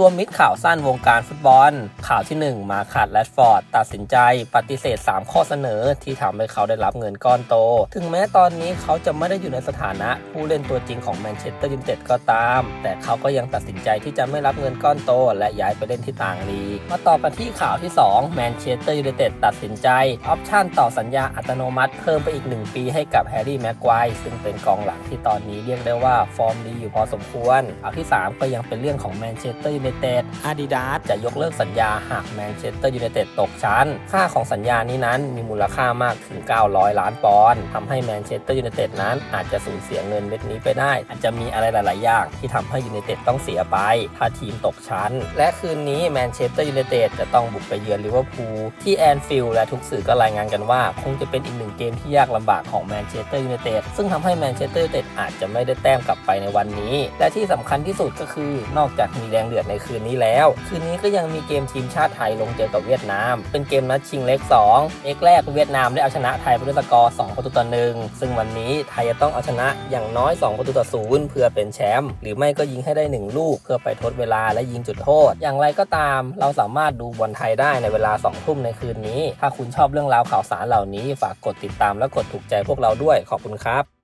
รวมมิตรข่าวสั้นวงการฟุตบอล ข่าวที่ 1 มาคัดแรชฟอร์ด ตัดสินใจปฏิเสธ 3 ข้อเสนอที่ทำให้เขาได้รับเงินก้อนโต ถึงแม้ตอนนี้เขาจะไม่ได้อยู่ในสถานะผู้เล่นตัวจริงของแมนเชสเตอร์ยูไนเต็ดก็ตาม แต่เขาก็ยังตัดสินใจที่จะไม่รับเงินก้อนโต และย้ายไปเล่นที่ต่างลีกมาต่อกันที่ข่าวที่ 2 แมนเชสเตอร์ยูไนเต็ดตัดสินใจ ออปชั่นต่อสัญญาอัตโนมัติเพิ่มไปอีก 1 ปีให้กับแฮร์รี่แม็กไกวร์ซึ่งเป็นกองหลังที่ตอนนี้เรียกได้ว่าฟอร์มดีอยู่พอสมควรข่าวที่ 3 ก็ยังเป็นเรื่องของแมนเชสเตอร์ยูไนเต็ดอาดิดาสจะยกเลิกสัญญาหากแมนเชสเตอร์ยูไนเต็ดตกชั้น ค่าของสัญญานี้นั้นมีมูลค่ามากถึง 900 ล้านปอนด์ทำให้แมนเชสเตอร์ยูไนเต็ดนั้นอาจจะสูญเสียเงินเม็ดนี้ไปได้ อาจจะมีอะไรหลาย ๆ อย่างที่ทำให้ยูไนเต็ดต้องเสียไป ถ้าทีมตกชั้น และคืนนี้แมนเชสเตอร์ยูไนเต็ดจะต้องบุกไปเยือนลิเวอร์พูลที่แอนฟิลด์และทุกสื่อก็รายงานกันว่า คงจะเป็นอีกหนึ่งเกมที่ยากลำบากของแมนเชสเตอร์ยูไนเต็ดซึ่งทำให้แมนเชสเตอร์ยูไนเต็ดอาจจะไม่ได้แต้มกลับไปในวันนี้ และที่สำคัญที่สุดก็คือนอกจากมีแรงเดือดในคืนนี้แล้ว คืนนี้ก็ยังมีเกมทีมชาติไทยลงเจอกับเวียดนาม เป็นเกมนัดชิงเล็ก2เล็กแรกเวียดนามได้เอาชนะไทยไปด้วยสกอร์2ประตูต่อหนึ่งซึ่งวันนี้ไทยจะต้องเอาชนะอย่างน้อย 2 ประตูต่อศูนย์เพื่อเป็นแชมป์หรือไม่ก็ยิงให้ได้ 1 ลูก เพื่อไปทดเวลาและยิงจุดโทษ อย่างไรก็ตามเราสามารถดูบอลไทยได้ในเวลา2ทุ่มในคืนนี้ ถ้าคุณชอบเรื่องราวข่าวสารเหล่านี้ฝากกดติดตามและกดถูกใจพวกเราด้วยขอบคุณครับ